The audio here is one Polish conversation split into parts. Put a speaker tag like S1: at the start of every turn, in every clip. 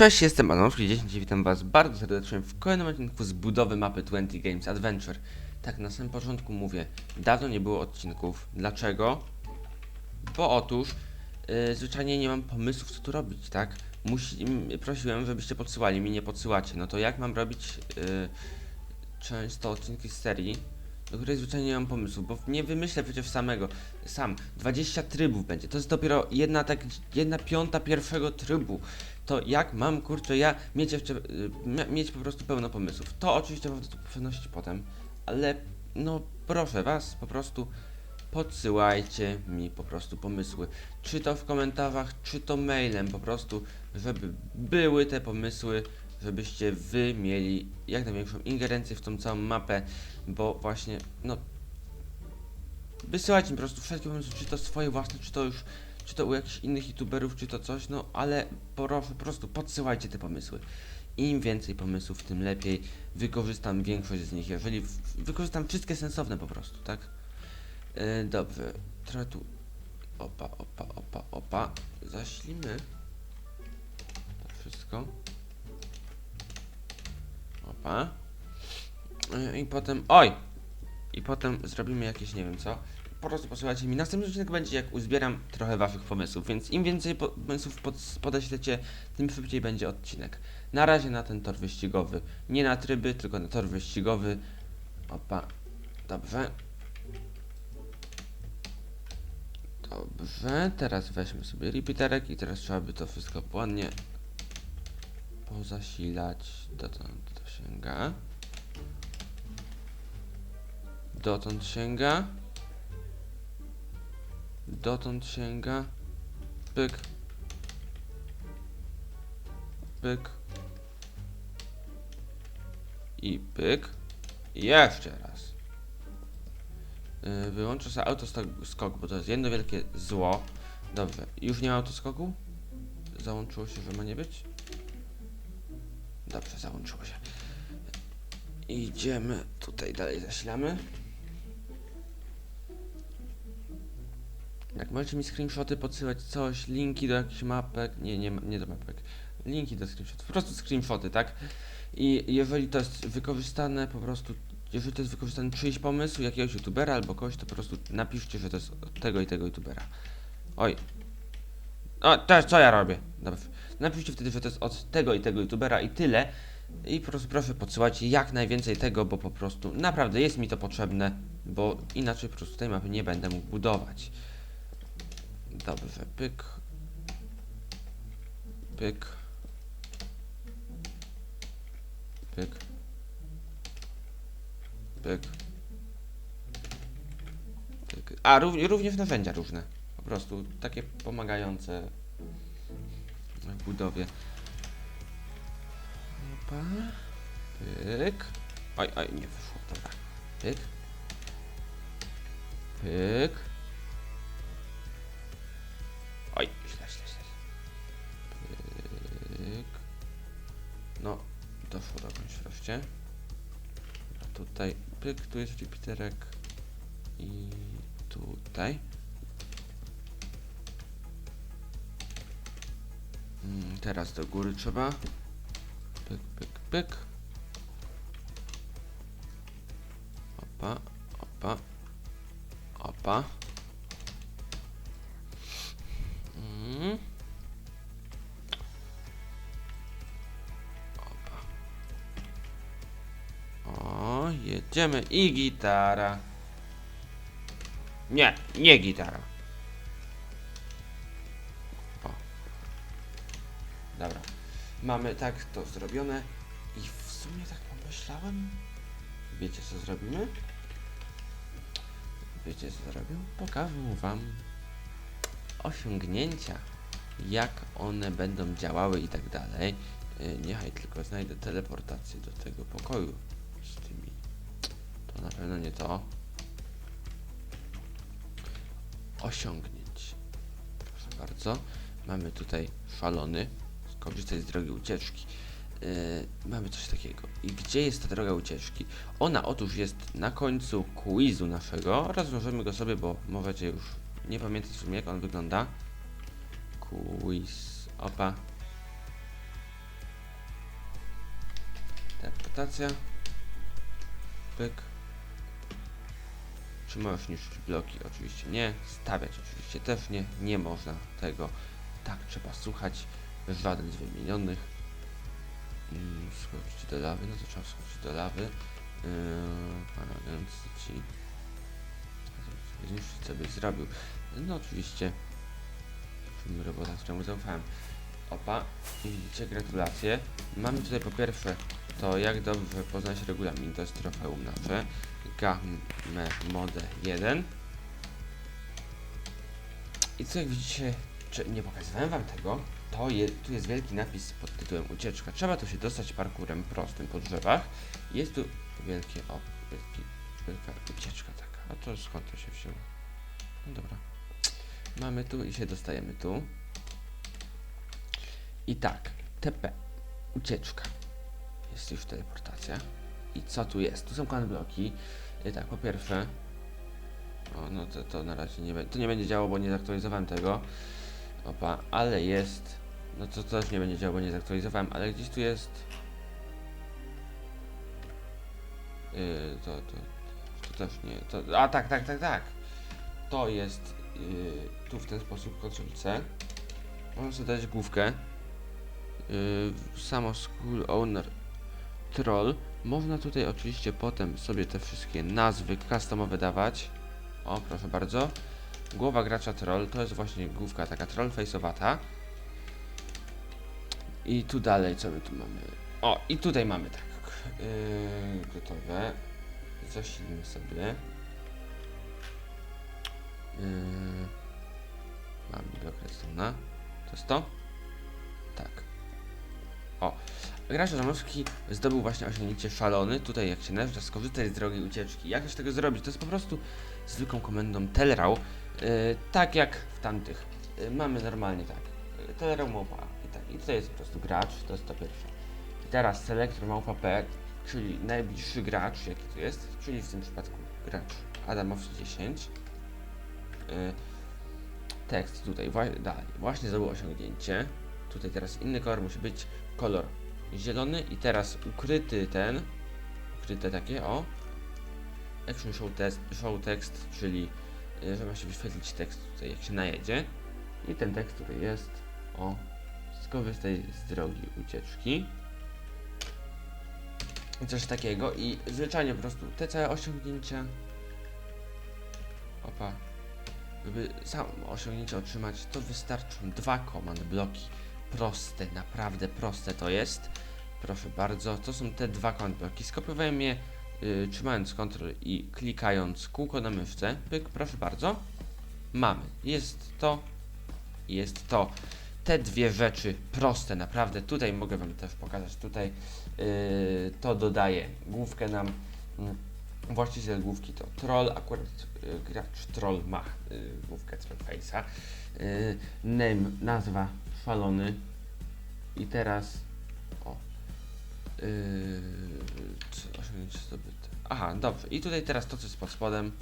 S1: Cześć, jestem Banowski 10 i witam was bardzo serdecznie w kolejnym odcinku z budowy mapy 20 Games Adventure. Tak, na samym początku mówię, dawno nie było odcinków. Dlaczego? Bo otóż yy, zwyczajnie nie mam pomysłów co tu robić, tak? Musi, prosiłem, żebyście podsyłali, mi nie podsyłacie. No to jak mam robić yy, często odcinki z serii, do której zwyczajnie nie mam pomysłu, bo nie wymyślę przecież samego. Sam. 20 trybów będzie. To jest dopiero jedna tak, jedna piąta pierwszego trybu to jak mam, kurczę, ja mieć jeszcze, y, mieć po prostu pełno pomysłów. To oczywiście będę to przenosić potem, ale no proszę was, po prostu podsyłajcie mi po prostu pomysły. Czy to w komentarzach, czy to mailem, po prostu, żeby były te pomysły, żebyście wy mieli jak największą ingerencję w tą całą mapę, bo właśnie, no wysyłajcie mi po prostu wszelkie pomysły, czy to swoje własne, czy to już czy to u jakichś innych youtuberów, czy to coś, no ale proszę, po prostu podsyłajcie te pomysły. Im więcej pomysłów, tym lepiej. Wykorzystam większość z nich, jeżeli wykorzystam wszystkie sensowne po prostu, tak? Yy, dobrze, trochę tu. Opa, opa, opa, opa. Zaślimy. To wszystko. Yy, I potem. Oj! I potem zrobimy jakieś, nie wiem co po prostu posłuchajcie mi. Następny odcinek będzie jak uzbieram trochę waszych pomysłów, więc im więcej po- pomysłów pod, podeślecie, tym szybciej będzie odcinek. Na razie na ten tor wyścigowy. Nie na tryby, tylko na tor wyścigowy. Opa. Dobrze. Dobrze, teraz weźmy sobie repeaterek i teraz trzeba by to wszystko ładnie pozasilać. Dotąd sięga. Dotąd sięga. Dotąd sięga. Pyk. Pyk. I pyk. Jeszcze raz. Yy, wyłączę sobie autoskok, bo to jest jedno wielkie zło. Dobrze. Już nie ma autoskoku? Załączyło się, że ma nie być? Dobrze, załączyło się. Idziemy tutaj dalej zasilamy. Jak możecie mi screenshoty podsyłać coś, linki do jakichś mapek, nie, nie, nie do mapek, linki do screenshotów, po prostu screenshoty, tak? I jeżeli to jest wykorzystane, po prostu, jeżeli to jest wykorzystany czyjś pomysł, jakiegoś youtubera albo kogoś, to po prostu napiszcie, że to jest od tego i tego youtubera. Oj. O, też co ja robię? Dobrze. Napiszcie wtedy, że to jest od tego i tego youtubera i tyle. I po prostu proszę podsyłajcie jak najwięcej tego, bo po prostu naprawdę jest mi to potrzebne, bo inaczej po prostu tej mapy nie będę mógł budować. Dobrze, pyk. Pyk. Pyk. Pyk. Pyk. A, rów- również narzędzia różne. Po prostu takie pomagające w budowie. Opa. Pyk. Oj, oj, nie wyszło, dobra. Pyk. Pyk. Oj, źle, źle, źle. Pyk. No, doszło do jakąś wreszcie. A tutaj, pyk, tu jest repeaterek. I tutaj. Mm, teraz do góry trzeba. Pyk, pyk, pyk. Opa, opa. Opa. Mm. Opa. O, jedziemy i gitara. Nie, nie gitara. Mamy tak to zrobione i w sumie tak pomyślałem. Wiecie co zrobimy? Wiecie co zrobię? Pokażę wam osiągnięcia, jak one będą działały i tak dalej. Yy, Niechaj tylko znajdę teleportację do tego pokoju z tymi. To na pewno nie to. Osiągnięć. Proszę bardzo. Mamy tutaj szalony. Skorzystać z drogi ucieczki. Yy, mamy coś takiego. I gdzie jest ta droga ucieczki? Ona otóż jest na końcu quizu naszego. Rozwiążemy go sobie, bo możecie już nie pamiętać w sumie jak on wygląda. Quiz. Opa. teleportacja. Pyk. Czy możesz niszczyć bloki? Oczywiście nie. Stawiać oczywiście też nie. Nie można tego. Tak trzeba słuchać. Żaden z wymienionych. Skoczyć do lawy. No to trzeba skoczyć do lawy. Yy, ci. Zniszczyć co byś zrobił. No oczywiście. Film robota, któremu zaufałem. Opa. Widzicie, gratulacje. Mamy tutaj po pierwsze to jak dobrze poznać regulamin. To jest trofeum nasze. Game Mode 1. I co jak widzicie, czy nie pokazywałem wam tego, to je, tu jest wielki napis pod tytułem ucieczka. Trzeba tu się dostać parkurem prostym po drzewach. Jest tu wielkie, o, wielki, wielka ucieczka taka. A to skąd to się wzięło? No dobra. Mamy tu i się dostajemy tu. I tak, TP, ucieczka. Jest już teleportacja. I co tu jest? Tu są bloki. I tak, po pierwsze. O, no to, to na razie nie. To nie będzie działo, bo nie zaktualizowałem tego. Opa, ale jest. No to, też nie będzie działo, bo nie zaktualizowałem, ale gdzieś tu jest. Yy, to, to, to też nie. To, a tak, tak, tak, tak. To jest yy, tu w ten sposób Ctrl C. Można sobie dać główkę. Yy, samo School Owner Troll. Można tutaj oczywiście potem sobie te wszystkie nazwy customowe dawać. O, proszę bardzo. Głowa gracza troll to jest właśnie główka taka troll face'owata. I tu dalej, co my tu mamy? O, i tutaj mamy tak. Yy, gotowe. Zasilimy sobie. Yy, mamy blok redstone'a. To jest to? Tak. O. Gracz Żanowski zdobył właśnie osiągnięcie szalony. Tutaj jak się nazywa, skorzystać z drogi ucieczki. Jak też tego zrobić? To jest po prostu zwykłą komendą Telrał. Yy, tak jak w tamtych. Yy, mamy normalnie tak. Yy, Telrał małpa. I tak. I tutaj jest po prostu gracz. To jest to pierwsze. I teraz selektor małpa P, czyli najbliższy gracz, jaki tu jest, czyli w tym przypadku gracz Adamowski 10. Yy, tekst tutaj, dalej. Właśnie zdobył osiągnięcie. Tutaj teraz inny kolor musi być kolor zielony i teraz ukryty ten, ukryte takie, o, action show, show text, czyli y, że ma się wyświetlić tekst tutaj jak się najedzie. I ten tekst, który jest, o, skorzystaj z drogi ucieczki. Coś takiego. I zwyczajnie po prostu te całe osiągnięcia, opa, żeby samo osiągnięcie otrzymać, to wystarczą dwa command bloki. Proste, naprawdę proste to jest. Proszę bardzo, to są te dwa command bloki. Skopiowałem je y, trzymając Ctrl i klikając kółko na myszce. Pyk, proszę bardzo. Mamy. Jest to, jest to. Te dwie rzeczy proste, naprawdę. Tutaj mogę Wam też pokazać. Tutaj y, to dodaje główkę nam. Mm, Właściciel główki to troll, akurat y, gracz troll ma y, główkę Trollface'a. Y, name, nazwa szalony. I teraz o. Yy, osiągnięcie. Aha, dobrze. I tutaj teraz to, co jest pod spodem.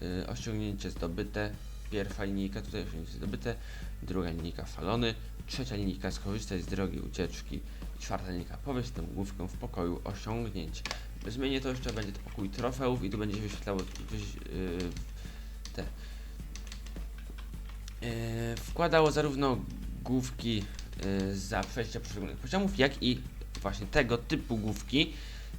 S1: Yy, osiągnięcie zdobyte. Pierwsza linijka, tutaj osiągnięcie zdobyte. Druga linijka szalony. Trzecia linijka skorzystać z drogi ucieczki. Czwarta linijka powieść tę główkę w pokoju osiągnięć. Zmienię to jeszcze, będzie to pokój trofeów i tu będzie się wyświetlało wyś, yy, te Yy, wkładało zarówno główki yy, za przejście poszczególnych poziomów, jak i właśnie tego typu główki.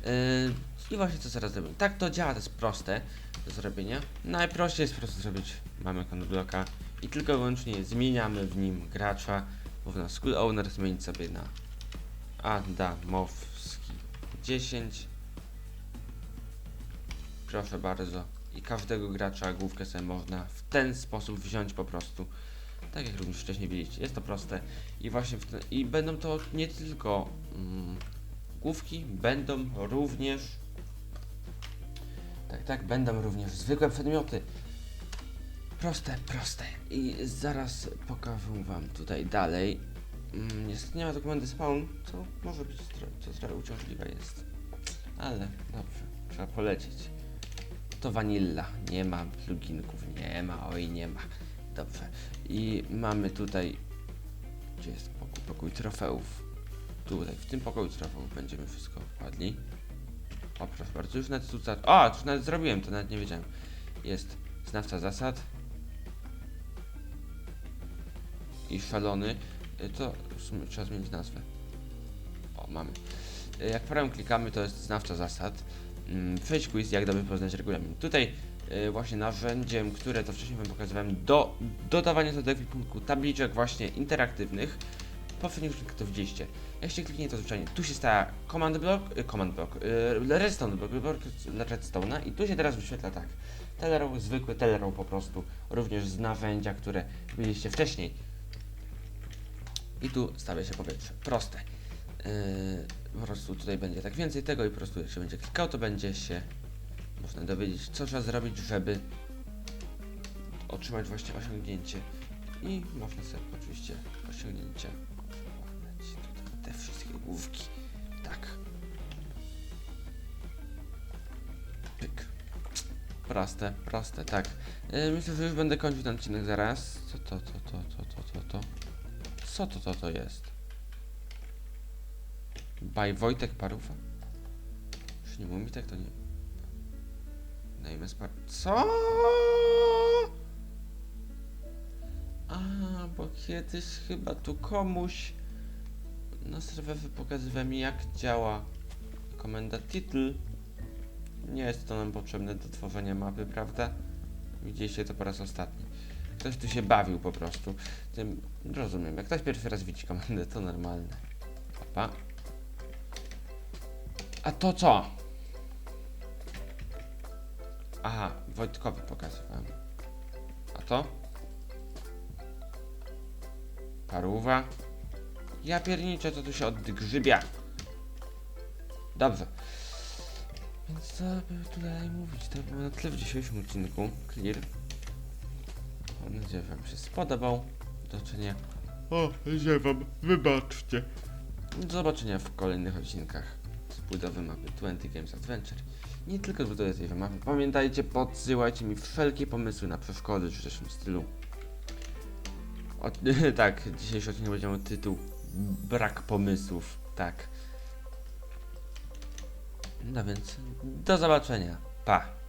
S1: Yy, I właśnie co zaraz zrobimy. Tak to działa, to jest proste do zrobienia. Najprościej jest po prostu zrobić, mamy bloka i tylko i wyłącznie zmieniamy w nim gracza. Można School Owner zmienić sobie na Adamowski 10. Proszę bardzo. I każdego gracza główkę sobie można w ten sposób wziąć po prostu. Tak jak również wcześniej widzieliście. Jest to proste. I właśnie ten, i będą to nie tylko mm, główki, będą również tak, tak, będą również zwykłe przedmioty. Proste, proste. I zaraz pokażę wam tutaj dalej. Mm, niestety nie ma tu komendy spawn, co może być co trochę uciążliwe jest. Ale dobrze, trzeba polecieć. To vanilla, nie ma pluginków, nie ma, oj nie ma. Dobrze. I mamy tutaj, gdzie jest pokój, pokój trofeów. Tutaj, w tym pokoju strefowym będziemy wszystko wkładli. O, proszę bardzo, już nawet tu... O, już nawet zrobiłem, to nawet nie wiedziałem. Jest znawca zasad. I szalony. Y, To trzeba zmienić nazwę. O, mamy. Y, Jak prawym klikamy, to jest znawca zasad. Mm, Przejść quiz, jak dobrze poznać regulamin. Tutaj y, właśnie narzędziem, które to wcześniej Wam pokazywałem, do dodawania do ekwipunku tabliczek właśnie interaktywnych. Poprzednich odcinkach to widzieliście. Jak się kliknie, to zwyczajnie tu się stała command block, y, command block, y, redstone block, block redstone'a i tu się teraz wyświetla tak. Telerow, zwykły telerow po prostu, również z narzędzia, które widzieliście wcześniej. I tu stawia się powietrze. Proste. Yy, po prostu tutaj będzie tak więcej tego i po prostu jak się będzie klikał, to będzie się można dowiedzieć, co trzeba zrobić, żeby otrzymać właśnie osiągnięcie. I można sobie oczywiście osiągnięcia główki. Tak. Pyk. Proste, proste, tak. Yy, myślę, że już będę kończył ten odcinek zaraz. Co to, to, to, to, to, to, to? Co to, to, to jest? By Wojtek Paruwa? Już nie mówi tak, to nie. Dajmy spar... Co? A, bo kiedyś chyba tu komuś na serwerze pokazywałem jak działa komenda title. Nie jest to nam potrzebne do tworzenia mapy, prawda? Widzieliście to po raz ostatni. Ktoś tu się bawił po prostu. Tym rozumiem. Jak ktoś pierwszy raz widzi komendę, to normalne. Opa. A to co? Aha, Wojtkowi pokazywałem. A to? Paruwa. Ja pierniczę, co tu się odgrzybia. Dobrze. Więc co by tu dalej mówić? To było na tyle w dzisiejszym odcinku. Clear. Mam nadzieję, że Wam się spodobał. Do zobaczenia.
S2: O, że wam wybaczcie.
S1: Do zobaczenia w kolejnych odcinkach z budowy mapy 20 Games Adventure. Nie tylko z budowy tej mapy. Pamiętajcie, podsyłajcie mi wszelkie pomysły na przeszkody czy też w stylu. Od, tak, dzisiejszy odcinek będzie miał tytuł Brak pomysłów. Tak. No więc do zobaczenia. Pa.